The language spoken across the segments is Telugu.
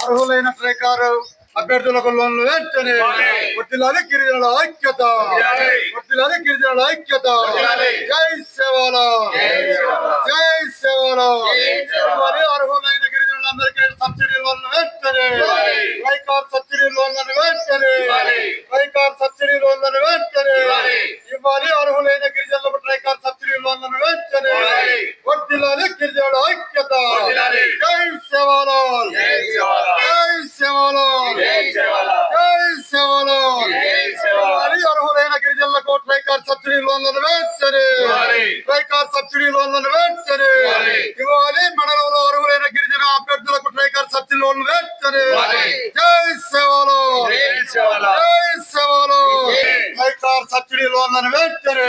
అర్హులైన ప్రకారం అభ్యర్థులకు లోన్లు వెంటనే వర్తిల్లాలి గిరిజనుల ఐక్యత. వర్తిల్లాలి గిరిజనుల ఐక్యత. జై సేవల జై సేవల మరి అర్హులైన గిరిజనులందరికీ సబ్సిడీ లోన్లు వెంటనే. ట్రైకార్ సబ్సిడీ లోన్లను వెంటనే. ట్రైకార్ సబ్సిడీ లోన్లను వెంటనే. ఇవ్వాలి అర్హులు లోన్లను వెంటనే ట్రైకార్ సబ్సిడీ లోన్లను వెంటనే ఇవ్వాలి. మండలంలో అర్హులైన గిరిజన అభ్యర్థులకు ట్రైకార్ సబ్సిడీ లోన్లు వెంటనే జై సేవాలాల్ జై సేవాలాల్ ట్రైకార్ సబ్సిడీ లోన్లను వెంటనే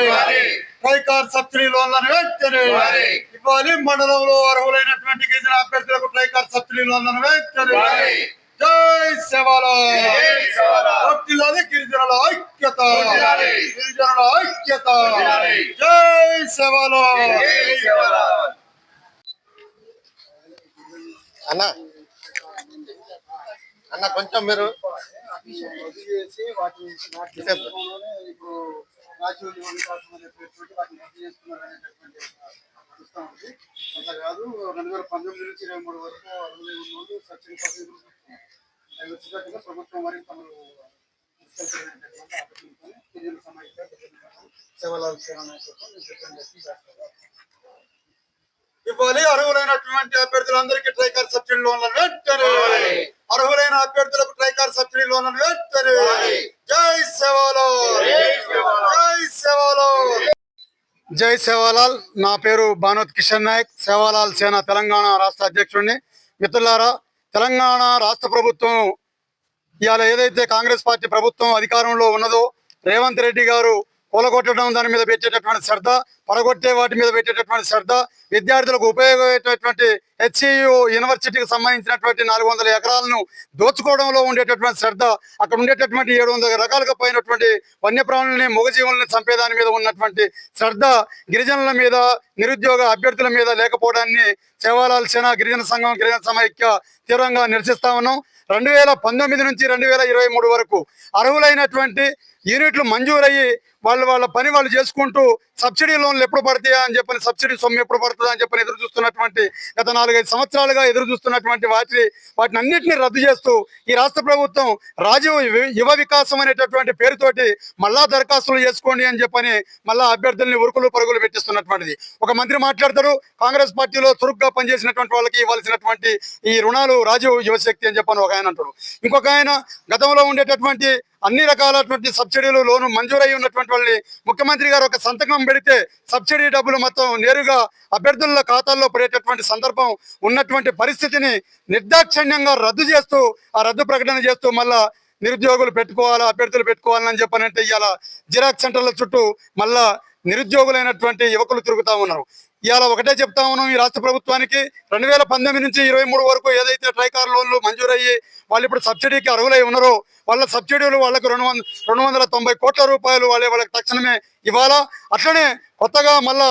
ట్రైకార్ సబ్సిడీ లోన్లను వెంటనే ఇవ్వాలి. మండలంలో అర్హులైనటువంటి గిరిజన అభ్యర్థులకు ట్రైకార్ సబ్సిడీ లోన్లను వెంటనే జై సేవాలాల్ వర్ధిల్లాలి గిరిజనుల ఐక్యత. గిరిజనుల ఐక్యత. జై సేవాలాల్ అన్న. అన్న కొంచెం మీరు ఇప్పుడు రాజీవ్ యువ వికాసం అనేటటువంటి వాటిని రద్దు చేస్తున్నారు అనేటటువంటి చూస్తూ ఉంది. అట్లా కాదు రెండు వేల పంతొమ్మిది నుంచి ఇరవై మూడు వరకు అరవై ఉన్న వాళ్ళు సచిన్ పదవి అవి వచ్చేటట్టుగా ప్రభుత్వం మరి తమరు గిరిజన సమాఖ్య సేవల ఇవ్వాలి అర్హులైనటువంటి అభ్యర్థులందరికీ ట్రైకర్ సబ్సిడీ లోన్లను వెంటనే! అర్హులైన అభ్యర్థులకు ట్రైకార్ సబ్సిడీ లోన్లను వెంటనే జై సేవాలాల్ జై సేవాలాల్ జై సేవాలాల్ నా పేరు భానోత్ కిషన్ నాయక్. సేవాలాల్ సేన తెలంగాణ రాష్ట్ర అధ్యక్షుడిని. మిత్రులారా తెలంగాణ రాష్ట్ర ప్రభుత్వం ఇవాళ ఏదైతే కాంగ్రెస్ పార్టీ ప్రభుత్వం అధికారంలో ఉన్నదో రేవంత్ రెడ్డి గారు కూలగొట్టడం దాని మీద పెట్టేటటువంటి శ్రద్ధ పడగొట్టే వాటి మీద పెట్టేటటువంటి శ్రద్ధ విద్యార్థులకు ఉపయోగపడేటటువంటి హెచ్సియు యూనివర్సిటీకి సంబంధించినటువంటి నాలుగు వందల ఎకరాలను దోచుకోవడంలో ఉండేటటువంటి శ్రద్ధ అక్కడ ఉండేటటువంటి ఏడు వందల రకాలుగా పోయినటువంటి వన్యప్రాణులని మూగజీవులని చంపేదాని మీద ఉన్నటువంటి శ్రద్ధ గిరిజనుల మీద నిరుద్యోగ అభ్యర్థుల మీద లేకపోవడాన్ని సేవాలాల్ సేన గిరిజన సంఘం గిరిజన సమైక్య తీవ్రంగా నిరసిస్తా ఉన్నాం. రెండు వేల పంతొమ్మిది నుంచి రెండు వేల ఇరవై మూడు వరకు అర్హులైనటువంటి యూనిట్లు మంజూరయ్యి వాళ్ళు వాళ్ళ పని వాళ్ళు చేసుకుంటూ సబ్సిడీ లోన్లు ఎప్పుడు పడతాయా అని చెప్పని సబ్సిడీ సొమ్ము ఎప్పుడు పడుతుందా అని చెప్పని ఎదురు చూస్తున్నటువంటి గత నాలుగైదు సంవత్సరాలుగా ఎదురు చూస్తున్నటువంటి వాటి వాటిని అన్నింటినీ రద్దు చేస్తూ ఈ రాష్ట్ర ప్రభుత్వం రాజీవ్ యువ- యువ వికాసం అనేటటువంటి పేరుతోటి మళ్ళా దరఖాస్తులు చేసుకోండి అని చెప్పని మళ్ళా అభ్యర్థుల్ని ఉరుకులు పరుగులు పెట్టిస్తున్నటువంటిది. ఒక మంత్రి మాట్లాడతారు కాంగ్రెస్ పార్టీలో చురుగ్గా పనిచేసినటువంటి వాళ్ళకి ఇవ్వాల్సినటువంటి ఈ రుణాలు రాజీవ్ యువశక్తి అని చెప్పని ఒక ఆయన అంటారు ఇంకొక ఆయన గతంలో ఉండేటటువంటి అన్ని రకాలైనటువంటి సబ్సిడీలు లోను మంజూరై ఉన్నటువంటి వాళ్ళని ముఖ్యమంత్రి గారు ఒక సంతకం పెడితే సబ్సిడీ డబ్బులు మొత్తం నేరుగా అభ్యర్థుల ఖాతాల్లో పడేటటువంటి సందర్భం ఉన్నటువంటి పరిస్థితిని నిర్దాక్షిణ్యంగా రద్దు చేస్తూ ఆ రద్దు ప్రకటన చేస్తూ మళ్ళా నిరుద్యోగులు పెట్టుకోవాలా అభ్యర్థులు పెట్టుకోవాలని చెప్పనంటే ఇవాళ జిరాక్స్ సెంటర్ల చుట్టూ మళ్ళా నిరుద్యోగులైనటువంటి యువకులు తిరుగుతూ ఉన్నారు. ఇవాళ ఒకటే చెప్తా ఉన్నాం ఈ రాష్ట్ర ప్రభుత్వానికి. రెండు వేల పంతొమ్మిది నుంచి ఇరవై మూడు వరకు ఏదైతే ట్రైకార్ లోన్లు మంజూరయ్యి వాళ్ళు ఇప్పుడు సబ్సిడీకి అర్హులై ఉన్నారో వాళ్ళ సబ్సిడీలు వాళ్ళకు రెండు వంద రెండు వందల తొంభై కోట్ల రూపాయలు వాళ్ళే వాళ్ళకి తక్షణమే ఇవ్వాలా? అట్లనే కొత్తగా మళ్ళా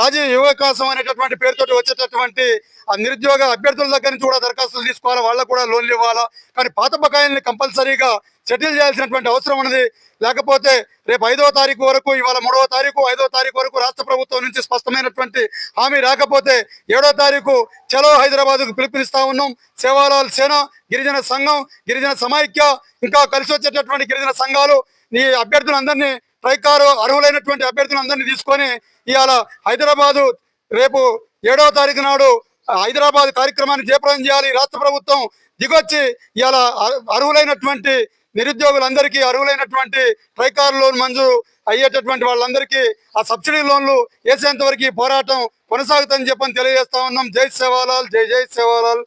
రాజీవ్ యువకాశం అనేటటువంటి పేరుతో వచ్చేటటువంటి ఆ నిరుద్యోగ అభ్యర్థుల దగ్గర నుంచి కూడా దరఖాస్తులు తీసుకోవాలా? వాళ్ళకు కూడా లోన్లు ఇవ్వాలా? కానీ పాత బకాయిల్ని కంపల్సరీగా సెటిల్ చేయాల్సినటువంటి అవసరం ఉన్నది. లేకపోతే రేపు ఐదవ తారీఖు వరకు ఇవాళ మూడవ తారీఖు ఐదవ తారీఖు వరకు రాష్ట్ర ప్రభుత్వం నుంచి స్పష్టమైనటువంటి హామీ రాకపోతే ఏడో తారీఖు చలో హైదరాబాద్కు పిలుపునిస్తా ఉన్నాం. సేవాలాల్ సేన గిరిజన సంఘం గిరిజన సమైక్య ఇంకా కలిసి వచ్చేటటువంటి గిరిజన సంఘాలు ఈ అభ్యర్థులందరినీ ట్రైకారు అర్హులైనటువంటి అభ్యర్థులందరినీ తీసుకొని ఇవాళ హైదరాబాదు రేపు ఏడవ తారీఖు నాడు హైదరాబాద్ కార్యక్రమాన్ని జయప్రదం చేయాలి. రాష్ట్ర ప్రభుత్వం దిగొచ్చి ఇవాళ అర్హులైనటువంటి నిరుద్యోగులందరికీ అర్హులైనటువంటి ట్రైకార్ లోన్ మంజూరు అయ్యేటటువంటి వాళ్ళందరికీ ఆ సబ్సిడీ లోన్లు వేసేంత వరకు ఈ పోరాటం కొనసాగుతుందని చెప్పని తెలియజేస్తా ఉన్నాం. జై సేవాలాల్ జై జై సేవాలాల్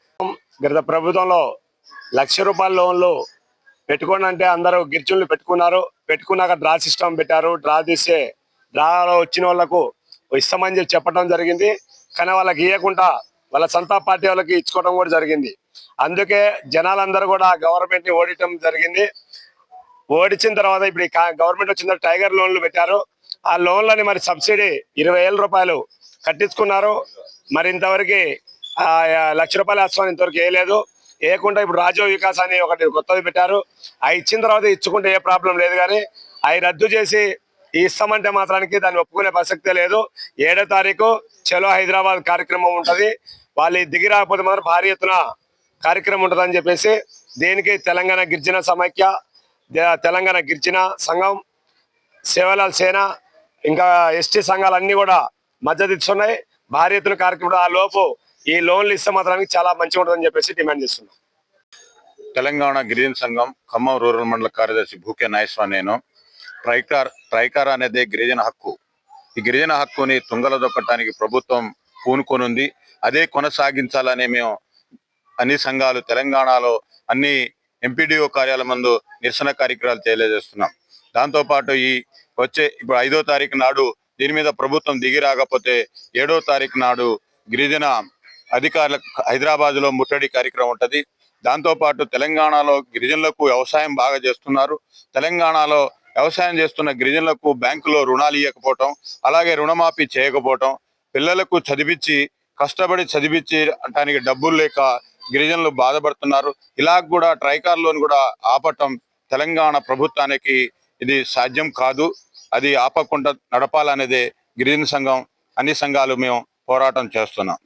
గత ప్రభుత్వంలో లక్ష రూపాయల లోన్లు పెట్టుకోండి అంటే అందరూ గిరిజనులు పెట్టుకున్నారు. పెట్టుకున్నాక డ్రా సిస్టమ్ పెట్టారు డ్రా తీసే డ్రాలో వచ్చిన వాళ్ళకు ఇస్తామని చెప్పి చెప్పడం జరిగింది. కానీ వాళ్ళకి ఇవ్వకుండా వాళ్ళ సొంత పార్టీ వాళ్ళకి ఇచ్చుకోవడం కూడా జరిగింది. అందుకే జనాలందరూ కూడా గవర్నమెంట్ని ఓడించడం జరిగింది. ఓడించిన తర్వాత ఇప్పుడు గవర్నమెంట్ వచ్చిన తర్వాత టైగర్ లోన్లు పెట్టారు. ఆ లోన్లని మరి సబ్సిడీ ఇరవై వేల రూపాయలు కట్టించుకున్నారు. మరి ఇంతవరకు లక్ష రూపాయలు వేస్తామని ఇంతవరకు వేయలేదు. వేయకుండా ఇప్పుడు రాజీవ్ వికాస్ అని ఒకటి కొత్తది పెట్టారు. అవి ఇచ్చిన తర్వాత ఇచ్చుకుంటే ఏ ప్రాబ్లం లేదు కానీ అవి రద్దు చేసి ఇస్తామంటే మాత్రానికి దాన్ని ఒప్పుకునే ప్రసక్తే లేదు. ఏడో తారీఖు చలో హైదరాబాద్ కార్యక్రమం ఉంటుంది. వాళ్ళు దిగి రాకపోతే మాత్రం భారీ ఎత్తున కార్యక్రమం ఉంటుందని చెప్పేసి దీనికి? తెలంగాణ గిరిజన సమైక్య తెలంగాణ గిరిజన సంఘం సేవలాల్ సేన ఇంకా ఎస్టీ సంఘాలన్నీ కూడా మద్దతు ఇస్తున్నాయి. భారీ ఎత్తున కార్యక్రమం ఆ లోపు ఈ లోన్లు ఇస్తే మాత్రానికి చాలా మంచిగా ఉంటుందని చెప్పేసి డిమాండ్ చేస్తున్నాం. తెలంగాణ గిరిజన సంఘం ఖమ్మం రూరల్ మండల కార్యదర్శి భూకే నాగేశ్వర నేను ట్రైకార్ ట్రైకార్ అనేది గిరిజన హక్కు. ఈ గిరిజన హక్కుని తుంగల దొక్కటానికి ప్రభుత్వం పూనుకొనుంది. అదే కొనసాగించాలని మేము అన్ని సంఘాలు తెలంగాణలో అన్ని ఎంపీడీఓ కార్యాలయం ముందు నిరసన కార్యక్రమాలు తెలియజేస్తున్నాం. దాంతోపాటు ఈ వచ్చే ఇప్పుడు ఐదో తారీఖు నాడు దీని మీద ప్రభుత్వం దిగి రాకపోతే ఏడో తారీఖు నాడు గిరిజన అధికారులకు హైదరాబాద్లో ముట్టడి కార్యక్రమం ఉంటుంది. దాంతో పాటు తెలంగాణలో గిరిజనులకు వ్యవసాయం బాగా చేస్తున్నారు. తెలంగాణలో వ్యవసాయం చేస్తున్న గిరిజనులకు బ్యాంకులో రుణాలు ఇవ్వకపోవటం అలాగే రుణమాఫీ చేయకపోవటం పిల్లలకు చదివించి కష్టపడి చదివించి అంటానికి డబ్బులు లేక గిరిజనులు బాధపడుతున్నారు. ఇలా కూడా ట్రైకార్ లోన్ కూడా ఆపటం తెలంగాణ ప్రభుత్వానికి ఇది సాధ్యం కాదు. అది ఆపకుండా నడపాలనేదే గిరిజన సంఘం అన్ని సంఘాలు మేము పోరాటం చేస్తున్నాం.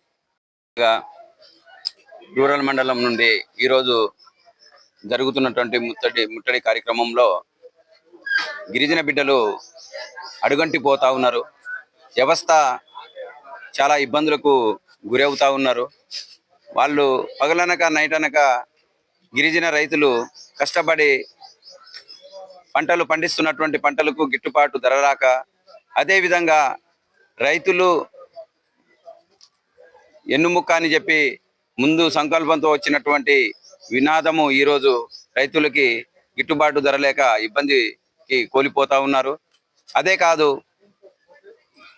రూరల్ మండలం నుండి ఈరోజు జరుగుతున్నటువంటి ముట్టడి ముట్టడి కార్యక్రమంలో గిరిజన బిడ్డలు అడుగంటి పోతా ఉన్నారు. వ్యవస్థ చాలా ఇబ్బందులకు గురవుతా ఉన్నారు. వాళ్ళు పగలనక నైట్ అనక గిరిజన రైతులు కష్టపడి పంటలు పండిస్తున్నటువంటి పంటలకు గిట్టుబాటు ధర రాక అదేవిధంగా రైతులు ఎన్నుముక్క అని చెప్పి ముందు సంకల్పంతో వచ్చినటువంటి వినాదము ఈరోజు రైతులకి గిట్టుబాటు ధర లేక ఇబ్బందికి కోల్పోతా ఉన్నారు. అదే కాదు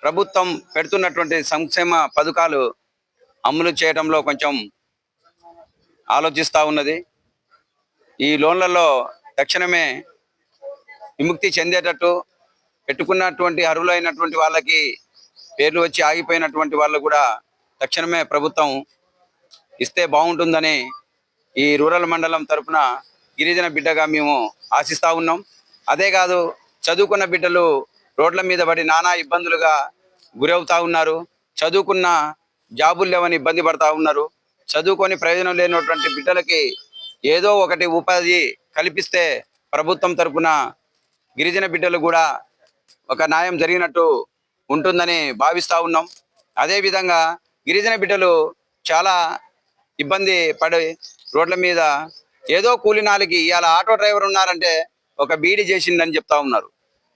ప్రభుత్వం పెడుతున్నటువంటి సంక్షేమ పథకాలు అమలు చేయడంలో కొంచెం ఆలోచిస్తూ ఉన్నది. ఈ లోన్లలో తక్షణమే విముక్తి చెందేటట్టు పెట్టుకున్నటువంటి అర్హులైనటువంటి వాళ్ళకి పేర్లు వచ్చి ఆగిపోయినటువంటి వాళ్ళు కూడా తక్షణమే ప్రభుత్వం ఇస్తే బాగుంటుందని ఈ రూరల్ మండలం తరఫున గిరిజన బిడ్డగా మేము ఆశిస్తా ఉన్నాం. అదే కాదు చదువుకున్న బిడ్డలు రోడ్ల మీద పడి నానా ఇబ్బందులుగా గురవుతూ ఉన్నారు. చదువుకున్న జాబులు లేవని ఇబ్బంది పడతా ఉన్నారు. చదువుకొని ప్రయోజనం లేనటువంటి బిడ్డలకి ఏదో ఒకటి ఉపాధి కల్పిస్తే ప్రభుత్వం తరఫున గిరిజన బిడ్డలు కూడా ఒక న్యాయం జరిగినట్టు ఉంటుందని భావిస్తా ఉన్నాం. అదే విధంగా గిరిజన బిడ్డలు చాలా ఇబ్బంది పడి రోడ్ల మీద ఏదో కూలినాలకి ఇవాళ ఆటో డ్రైవర్ ఉన్నారంటే ఒక బీడీ చేసిందని చెప్తా ఉన్నారు.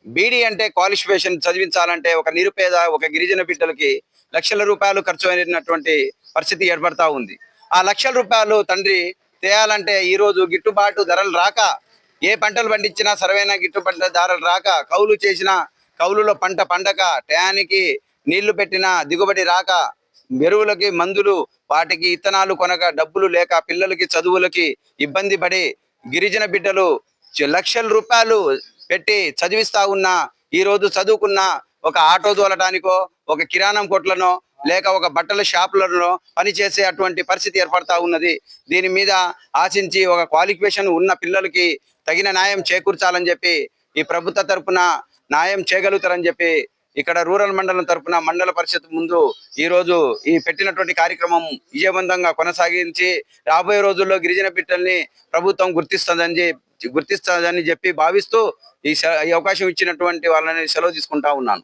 బీడీ అంటే క్వాలిఫికేషన్ చదివించాలంటే ఒక నిరుపేద ఒక గిరిజన బిడ్డలకి లక్షల రూపాయలు ఖర్చు అయినటువంటి పరిస్థితి ఏర్పడతా ఉంది. ఆ లక్షల రూపాయలు తండ్రి తేయాలంటే ఈ రోజు గిట్టుబాటు ధరలు రాక ఏ పంటలు పండించినా సరైన గిట్టుబాటు ధరలు రాక కౌలు చేసినా కౌలులో పంట పండక టయానికి నీళ్ళు పెట్టినా దిగుబడి రాక ఎరువులకి మందులు వాటికి ఇత్తనాలు కొనక డబ్బులు లేక పిల్లలకి చదువులకి ఇబ్బంది పడి గిరిజన బిడ్డలు లక్షల రూపాయలు పెట్టి చదివిస్తా ఉన్న ఈ రోజు చదువుకున్న ఒక ఆటో తోలటానికో ఒక కిరాణం కొట్లనో లేక ఒక బట్టల షాపులను పనిచేసే అటువంటి పరిస్థితి ఏర్పడతా ఉన్నది. దీని మీద ఆశించి ఒక క్వాలిఫికేషన్ ఉన్న పిల్లలకి తగిన న్యాయం చేకూర్చాలని చెప్పి ఈ ప్రభుత్వ తరపున న్యాయం చేయగలుగుతారని చెప్పి ఇక్కడ రూరల్ మండలం తరపున మండల పరిషత్ ముందు ఈ రోజు ఈ పెట్టినటువంటి కార్యక్రమం విజయవంతంగా కొనసాగించి రాబోయే రోజుల్లో గిరిజన బిడ్డల్ని ప్రభుత్వం గుర్తిస్తుందని గుర్తిస్తుందని చెప్పి భావిస్తూ ఈ అవకాశం ఇచ్చినటువంటి వాళ్ళని సెలవు తీసుకుంటా ఉన్నాను.